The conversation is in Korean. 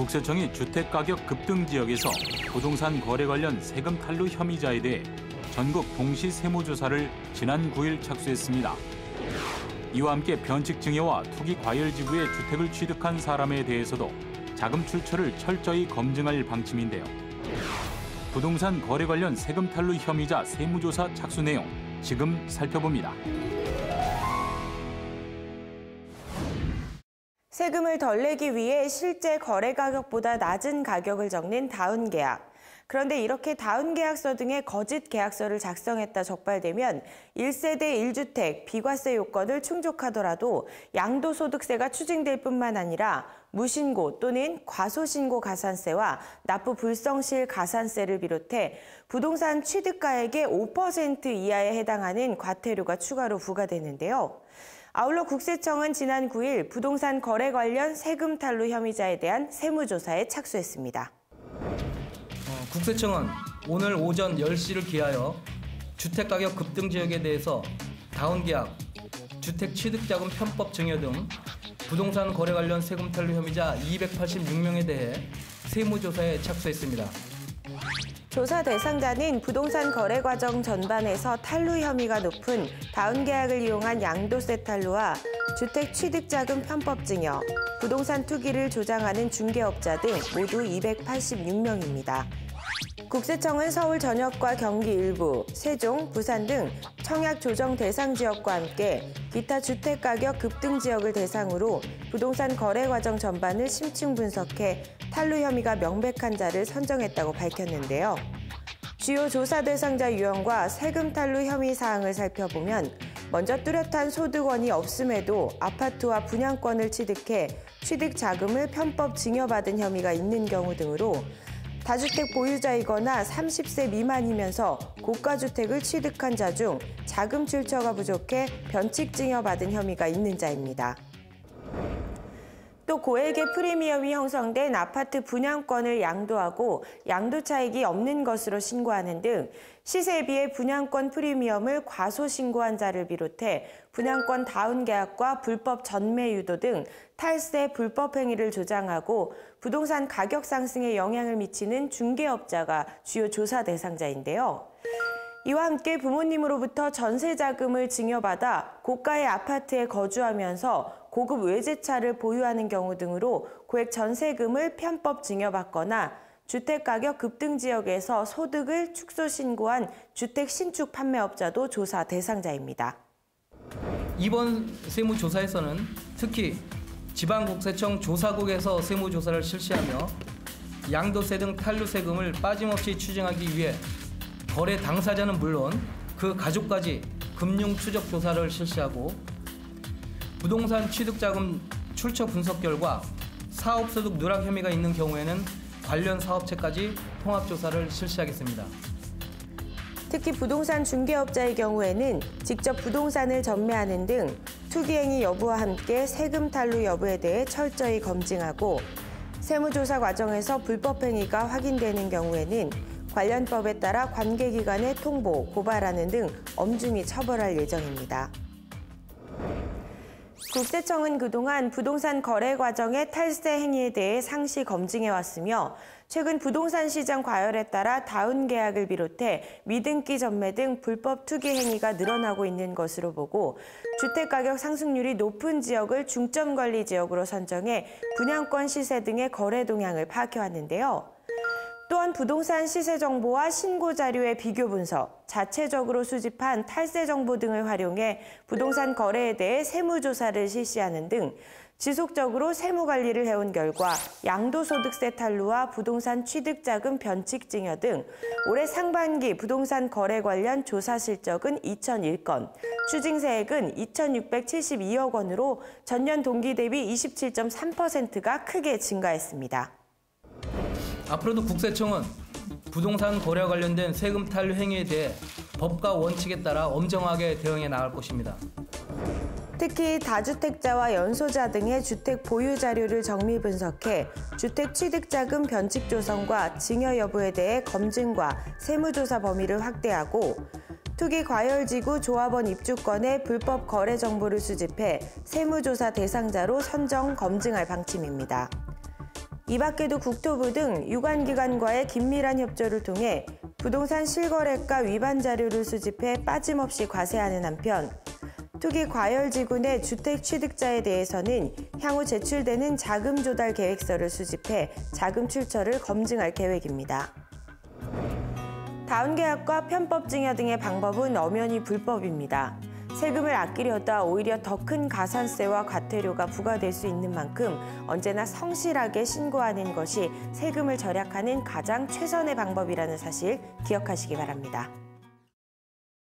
국세청이 주택가격 급등 지역에서 부동산 거래 관련 세금 탈루 혐의자에 대해 전국 동시 세무조사를 지난 9일 착수했습니다. 이와 함께 변칙 증여와 투기 과열 지구에 주택을 취득한 사람에 대해서도 자금 출처를 철저히 검증할 방침인데요. 부동산 거래 관련 세금 탈루 혐의자 세무조사 착수 내용 지금 살펴봅니다. 세금을 덜 내기 위해 실제 거래 가격보다 낮은 가격을 적는 다운 계약. 그런데 이렇게 다운 계약서 등의 거짓 계약서를 작성했다 적발되면 1세대 1주택 비과세 요건을 충족하더라도 양도소득세가 추징될 뿐만 아니라 무신고 또는 과소신고 가산세와 납부 불성실 가산세를 비롯해 부동산 취득가액의 5% 이하에 해당하는 과태료가 추가로 부과되는데요. 아울러 국세청은 지난 9일 부동산 거래 관련 세금 탈루 혐의자에 대한 세무조사에 착수했습니다. 국세청은 오늘 오전 10시를 기하여 주택가격 급등 지역에 대해서 다운계약, 주택 취득자금 편법 증여 등 부동산 거래 관련 세금 탈루 혐의자 286명에 대해 세무조사에 착수했습니다. 조사 대상자는 부동산 거래 과정 전반에서 탈루 혐의가 높은 다운 계약을 이용한 양도세 탈루와 주택 취득자금 편법 증여, 부동산 투기를 조장하는 중개업자 등 모두 286명입니다. 국세청은 서울 전역과 경기 일부, 세종, 부산 등 청약 조정 대상 지역과 함께 기타 주택 가격 급등 지역을 대상으로 부동산 거래 과정 전반을 심층 분석해 탈루 혐의가 명백한 자를 선정했다고 밝혔는데요. 주요 조사 대상자 유형과 세금 탈루 혐의 사항을 살펴보면 먼저 뚜렷한 소득원이 없음에도 아파트와 분양권을 취득해 취득 자금을 편법 증여받은 혐의가 있는 경우 등으로 다주택 보유자이거나 30세 미만이면서 고가주택을 취득한 자 중 자금 출처가 부족해 변칙증여 받은 혐의가 있는 자입니다. 또 고액의 프리미엄이 형성된 아파트 분양권을 양도하고 양도 차익이 없는 것으로 신고하는 등 시세에 비해 분양권 프리미엄을 과소 신고한 자를 비롯해 분양권 다운 계약과 불법 전매 유도 등 탈세 불법 행위를 조장하고 부동산 가격 상승에 영향을 미치는 중개업자가 주요 조사 대상자인데요. 이와 함께 부모님으로부터 전세 자금을 증여받아 고가의 아파트에 거주하면서 고급 외제차를 보유하는 경우 등으로 고액 전세금을 편법 증여받거나 주택가격 급등 지역에서 소득을 축소 신고한 주택 신축 판매업자도 조사 대상자입니다. 이번 세무조사에서는 특히 지방국세청 조사국에서 세무조사를 실시하며 양도세 등 탈루세금을 빠짐없이 추징하기 위해 거래 당사자는 물론 그 가족까지 금융 추적 조사를 실시하고 부동산 취득자금 출처 분석 결과 사업소득 누락 혐의가 있는 경우에는 관련 사업체까지 통합조사를 실시하겠습니다. 특히 부동산 중개업자의 경우에는 직접 부동산을 전매하는 등 투기행위 여부와 함께 세금 탈루 여부에 대해 철저히 검증하고 세무조사 과정에서 불법행위가 확인되는 경우에는 관련 법에 따라 관계기관에 통보, 고발하는 등 엄중히 처벌할 예정입니다. 국세청은 그동안 부동산 거래 과정의 탈세 행위에 대해 상시 검증해왔으며 최근 부동산 시장 과열에 따라 다운 계약을 비롯해 미등기 전매 등 불법 투기 행위가 늘어나고 있는 것으로 보고 주택가격 상승률이 높은 지역을 중점 관리 지역으로 선정해 분양권 시세 등의 거래 동향을 파악해왔는데요. 또한 부동산 시세 정보와 신고 자료의 비교 분석, 자체적으로 수집한 탈세 정보 등을 활용해 부동산 거래에 대해 세무조사를 실시하는 등 지속적으로 세무 관리를 해온 결과 양도소득세 탈루와 부동산 취득자금 변칙 증여 등 올해 상반기 부동산 거래 관련 조사 실적은 2,001건, 추징세액은 2,672억 원으로 전년 동기 대비 27.3%가 크게 증가했습니다. 앞으로도 국세청은 부동산 거래와 관련된 세금 탈루 행위에 대해 법과 원칙에 따라 엄정하게 대응해 나갈 것입니다. 특히 다주택자와 연소자 등의 주택 보유 자료를 정밀 분석해 주택 취득자금 변칙 조성과 증여 여부에 대해 검증과 세무조사 범위를 확대하고 투기 과열지구 조합원 입주권의 불법 거래 정보를 수집해 세무조사 대상자로 선정 검증할 방침입니다. 이 밖에도 국토부 등 유관기관과의 긴밀한 협조를 통해 부동산 실거래가 위반 자료를 수집해 빠짐없이 과세하는 한편 투기 과열 지구 내 주택 취득자에 대해서는 향후 제출되는 자금 조달 계획서를 수집해 자금 출처를 검증할 계획입니다. 다운 계약과 편법 증여 등의 방법은 엄연히 불법입니다. 세금을 아끼려다 오히려 더 큰 가산세와 과태료가 부과될 수 있는 만큼 언제나 성실하게 신고하는 것이 세금을 절약하는 가장 최선의 방법이라는 사실 기억하시기 바랍니다.